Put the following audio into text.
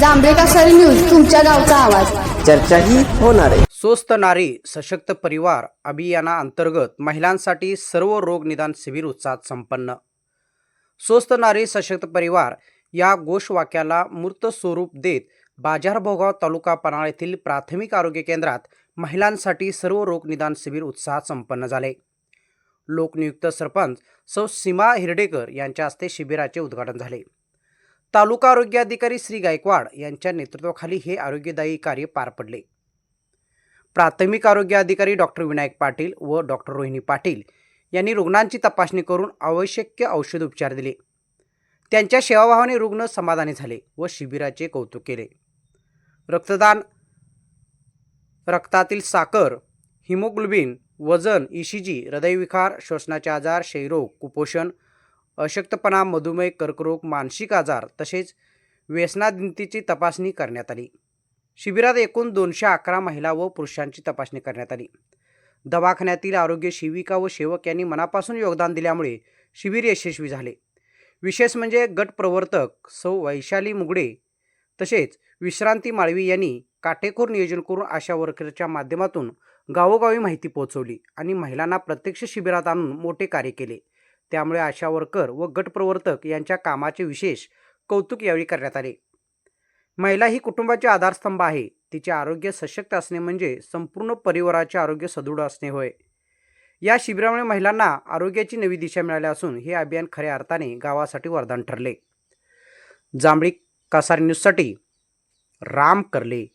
जांभळे कासारी news तुमच्या गावचा आवाज. चर्चाही होणार आहे. स्वस्त नारी सशक्त परिवार अभियानाअंतर्गत महिलांसाठी सर्व रोग निदान शिबिर उत्साहात संपन्न. स्वस्त नारी सशक्त परिवार या घोषवाक्याला मूर्त स्वरूप देत बाजारभोगाव तालुका पन्हाळ येथील प्राथमिक आरोग्य केंद्रात महिलांसाठी सर्व रोग निदान शिबिर उत्साहात संपन्न झाले. लोकनियुक्त सरपंच सौ सीमा हिरडेकर यांच्या हस्ते शिबिराचे उद्घाटन झाले. तालुका आरोग्य अधिकारी श्री गायकवाड यांच्या नेतृत्वाखाली हे आरोग्यदायी कार्य पार पडले. प्राथमिक आरोग्य अधिकारी डॉक्टर विनायक पाटील व डॉक्टर रोहिणी पाटील यांनी रुग्णांची तपासणी करून आवश्यक औषध उपचार दिले. त्यांच्या सेवाभावाने रुग्ण समाधानी झाले व शिबिराचे कौतुक केले. रक्तदान रक्तातील साखर हिमोग्लोबिन वजन ईशीजी हृदयविकार श्वसनाचे आजार क्षयरोग कुपोषण अशक्तपणा मधुमेह कर्करोग मानसिक आजार तसेच व्यसनादिंतीची तपासणी करण्यात आली. शिबिरात एकूण दोनशे अकरा महिला व पुरुषांची तपासणी करण्यात आली. दवाखान्यातील आरोग्य शिविका व सेवक यांनी मनापासून योगदान दिल्यामुळे शिबिर यशस्वी झाले. विशेष म्हणजे गट प्रवर्तक सौ वैशाली मुगडे तसेच विश्रांती माळवी यांनी काटेकोर नियोजन करून आशा वर्करच्या माध्यमातून गावोगावी माहिती पोहोचवली आणि महिलांना प्रत्यक्ष शिबिरात आणून मोठे कार्य केले. त्यामुळे आशा वर्कर व गटप्रवर्तक यांच्या कामाचे विशेष कौतुक यावेळी करण्यात आले. महिला ही कुटुंबाचे आधारस्तंभ आहे. तिचे आरोग्य सशक्त असणे म्हणजे संपूर्ण परिवाराचे आरोग्य सदृढ असणे होय. या शिबिरामुळे महिलांना आरोग्याची नवी दिशा मिळाली असून हे अभियान खऱ्या अर्थाने गावासाठी वरदान ठरले. जांभळी कासार न्यूजसाठी राम करले.